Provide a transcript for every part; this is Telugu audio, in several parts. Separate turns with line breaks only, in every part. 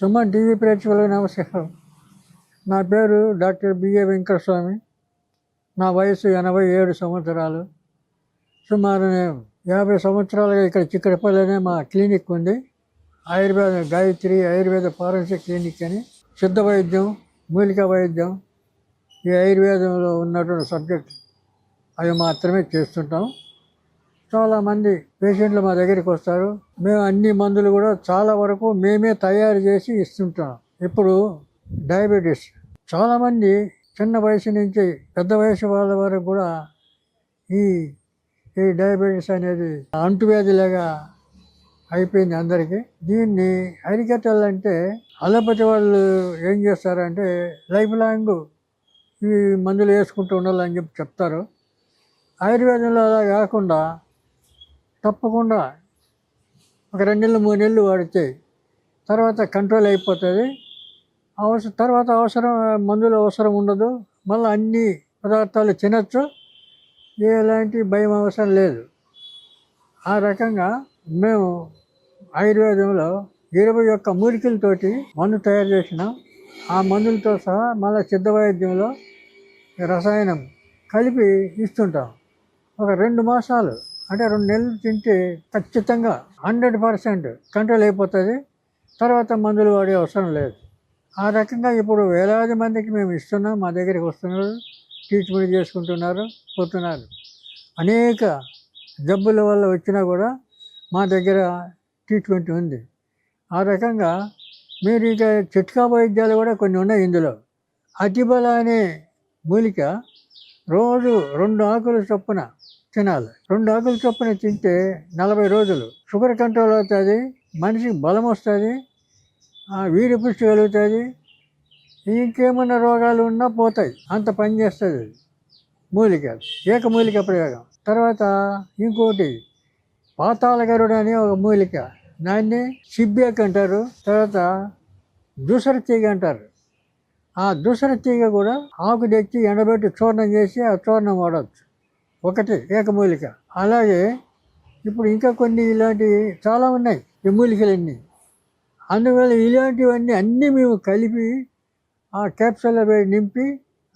సుమన్ టీవీ ప్రేక్షకులకు నమస్కారం. నా పేరు డాక్టర్ బిఏ వెంకటస్వామి. నా వయసు ఎనభై ఏడు సంవత్సరాలు. సుమారు యాభై సంవత్సరాలుగా ఇక్కడ చిక్కడపల్లినే మా క్లినిక్ ఉంది. ఆయుర్వేద గాయత్రి ఆయుర్వేద ఫారెన్సిక్ క్లినిక్ అని. సిద్ధ వైద్యం మూలిక వైద్యం ఈ ఆయుర్వేదంలో ఉన్నటువంటి సబ్జెక్ట్ అవి మాత్రమే చేస్తుంటాం. చాలామంది పేషెంట్లు మా దగ్గరికి వస్తారు. మేము అన్ని మందులు కూడా చాలా వరకు మేమే తయారు చేసి ఇస్తుంటాం. ఇప్పుడు డయాబెటీస్. చాలామంది చిన్న వయసు నుంచి పెద్ద వయసు వాళ్ళ వరకు కూడా ఈ ఈ డయాబెటీస్ అనేది అంటువ్యాధిలాగా అయిపోయింది అందరికీ. దీన్ని అరికట్టాలంటే అలోపతి వాళ్ళు ఏం చేస్తారంటే లైఫ్ లాంగ్ ఈ మందులు వేసుకుంటూ ఉండాలని చెప్పి చెప్తారు. ఆయుర్వేదంలో అలా కాకుండా తప్పకుండా ఒక రెండు నెలలు మూడు నెలలు వాడితే తర్వాత కంట్రోల్ అయిపోతుంది. అవసరం తర్వాత అవసరం మందులు అవసరం ఉండదు. మళ్ళీ అన్ని పదార్థాలు తినచ్చు. ఎలాంటి భయం అవసరం లేదు. ఆ రకంగా మేము ఆయుర్వేదంలో ఇరవై ఒక్క మూలికలతోటి మందు తయారు చేసినాం. ఆ మందులతో సహా మళ్ళీ సిద్ధ వైద్యంలో రసాయనం కలిపి ఇస్తుంటాం. ఒక రెండు మాసాలు అంటే రెండు నెలలు తింటే ఖచ్చితంగా హండ్రెడ్ పర్సెంట్ కంట్రోల్ అయిపోతుంది. తర్వాత మందులు వాడే అవసరం లేదు. ఆ రకంగా ఇప్పుడు వేలాది మందికి మేము ఇస్తున్నాం. మా దగ్గరికి వస్తున్నారు. ట్రీట్మెంట్ చేసుకుంటున్నారు పోతున్నారు. అనేక జబ్బుల వల్ల వచ్చినా కూడా మా దగ్గర ట్రీట్మెంట్ ఉంది. ఆ రకంగా మీరు ఇక చిట్కా వైద్యాలు కూడా కొన్ని ఉన్నాయి ఇందులో. అతిబల అనే మూలిక రోజు రెండు ఆకులు చొప్పున తినాలి. రెండు ఆకులు చొప్పున తింటే నలభై రోజులు. షుగర్ కంట్రోల్ అవుతుంది మనిషికి బలం వస్తుంది వీడి పుష్టి కలుగుతుంది ఇంకేమన్నా రోగాలు ఉన్నా పోతాయి. అంత పని చేస్తుంది అది. మూలిక. ఏకమూలిక ప్రయోగం. తర్వాత ఇంకోటి పాతాళ గరుడు అనే ఒక మూలిక. దాన్ని సిబ్బేక్ అంటారు. తర్వాత దూసర తీగ అంటారు. ఆ దూసర తీగ కూడా ఆకు తెచ్చి ఎండబెట్టి చూర్ణం చేసి ఆ చూర్ణం వాడవచ్చు ఒకటి ఏకమూలిక. అలాగే ఇప్పుడు ఇంకా కొన్ని ఇలాంటివి చాలా ఉన్నాయి ఈ మూలికలన్నీ. అందువల్ల ఇలాంటివన్నీ అన్నీ మేము కలిపి ఆ క్యాప్సూల్లో అవి నింపి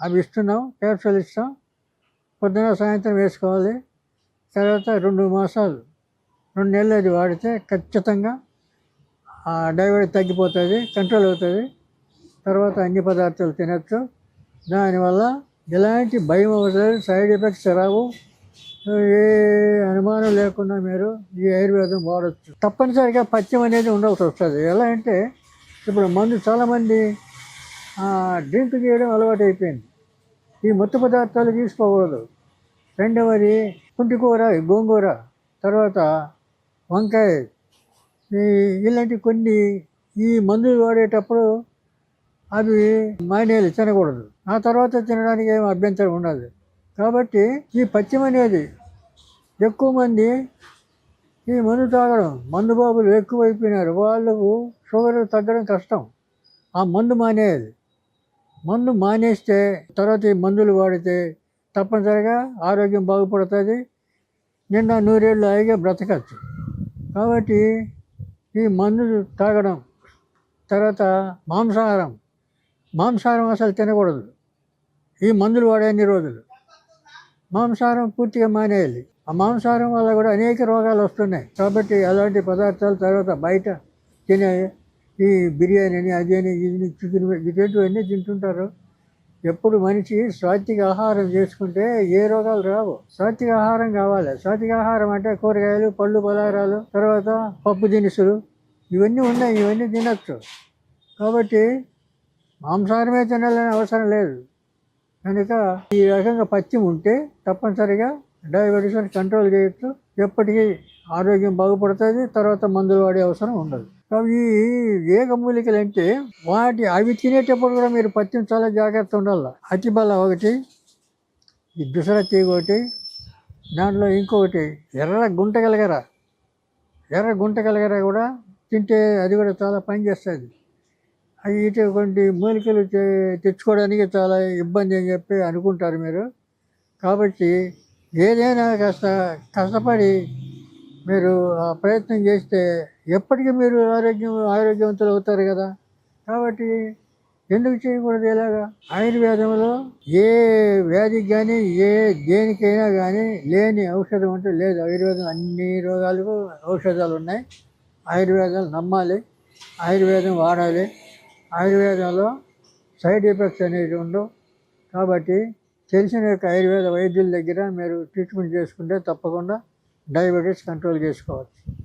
అవి ఇస్తున్నాం క్యాప్సూల్ ఇస్తాం. పొద్దున సాయంత్రం వేసుకోవాలి తర్వాత రెండు మాసాలు రెండు నెలలు అది వాడితే ఖచ్చితంగా ఆ డైవర్ట్ తగ్గిపోతుంది కంట్రోల్ అవుతుంది. తర్వాత అన్ని పదార్థాలు తినచ్చు. దానివల్ల ఎలాంటి భయం అవుతుంది సైడ్ ఎఫెక్ట్స్ రావు. ఏ అనుమానం లేకుండా మీరు ఈ ఆయుర్వేదం వాడచ్చు. తప్పనిసరిగా పథ్యం అనేది ఉండవలసి వస్తుంది. ఎలా అంటే ఇప్పుడు మందు చాలామంది డ్రింక్ చేయడం అలవాటు అయిపోయింది ఈ మత్తు పదార్థాలు తీసుకోకూడదు. రెండవది కుంటికూర గోంగూర తర్వాత వంకాయ ఇలాంటి కొన్ని ఈ మందులు వాడేటప్పుడు అవి మానేయాలి తినకూడదు. ఆ తర్వాత తినడానికి ఏం అభ్యంతరం ఉండదు. కాబట్టి ఈ పత్యం అనేది ఎక్కువ మంది ఈ మందు తాగడం మందు బాబులు ఎక్కువైపోయినారు. వాళ్ళకు షుగర్ తగ్గడం కష్టం. ఆ మందు మానేయాలి. మందు మానేస్తే తర్వాత ఈ మందులు వాడితే తప్పనిసరిగా ఆరోగ్యం బాగుపడుతుంది. నిండా నూరేళ్ళు హాయిగా బ్రతకచ్చు. కాబట్టి ఈ మందు తాగడం తర్వాత మాంసాహారం మాంసాహారం అసలు తినకూడదు. ఈ మందులు వాడే అన్ని రోజులు. మాంసాహారం పూర్తిగా మానేయాలి. ఆ మాంసాహారం వల్ల కూడా అనేక రోగాలు వస్తున్నాయి. కాబట్టి అలాంటి పదార్థాలు తర్వాత బయట తినే ఈ బిర్యానీ అని అది అని ఇది చికెన్ ఇటువంటివన్నీ తింటుంటారు. ఎప్పుడు మనిషి సాత్విక ఆహారం చేసుకుంటే ఏ రోగాలు రావు. సాత్విక ఆహారం కావాలి. సాత్విక ఆహారం అంటే కూరగాయలు పళ్ళు పదార్థాలు తర్వాత పప్పు దినుసులు. ఇవన్నీ ఉన్నాయి. ఇవన్నీ తినచ్చు. కాబట్టి మాంసాహారమే తినాలని అవసరం లేదు. కనుక ఈ రకంగా పత్యం ఉంటే తప్పనిసరిగా డయాబెటీస్ కంట్రోల్ చేయొచ్చు. ఎప్పటికీ ఆరోగ్యం బాగుపడుతుంది తర్వాత మందులు వాడే అవసరం ఉండదు. కాబట్టి ఈ ఏకమూలికలు అంటే వాటి అవి తినేటప్పుడు కూడా మీరు పత్యం చాలా జాగ్రత్త ఉండాలి. అతిబల ఒకటి ఈ దుసర తీగ ఒకటి దాంట్లో ఇంకొకటి ఎర్ర గుంట కలగర? ఎర్ర గుంట కలగర కూడా తింటే అది కూడా చాలా పనిచేస్తుంది. అవి ఇటువంటి మూలికలు తె- తెచ్చుకోవడానికి చాలా ఇబ్బంది అని చెప్పి అనుకుంటారు మీరు. కాబట్టి ఏదైనా కాస్త కష్టపడి మీరు ఆ ప్రయత్నం చేస్తే ఎప్పటికీ మీరు ఆరోగ్యం ఆరోగ్యవంతులు అవుతారు కదా. కాబట్టి ఎందుకు చేయకూడదు ఇలాగా? ఆయుర్వేదంలో ఏ వ్యాధికి కానీ ఏ దేనికైనా కానీ లేని ఔషధం అంటే లేదు. ఆయుర్వేదం అన్ని రోగాలకు ఔషధాలు ఉన్నాయి. ఆయుర్వేదం నమ్మాలి. ఆయుర్వేదం వాడాలి. ఆయుర్వేదంలో సైడ్ ఎఫెక్ట్స్ అనేవి ఉండవు. కాబట్టి తెలిసిన యొక్క ఆయుర్వేద వైద్యుల దగ్గర మీరు ట్రీట్మెంట్ చేసుకుంటే తప్పకుండా డయాబెటీస్ కంట్రోల్ చేసుకోవచ్చు.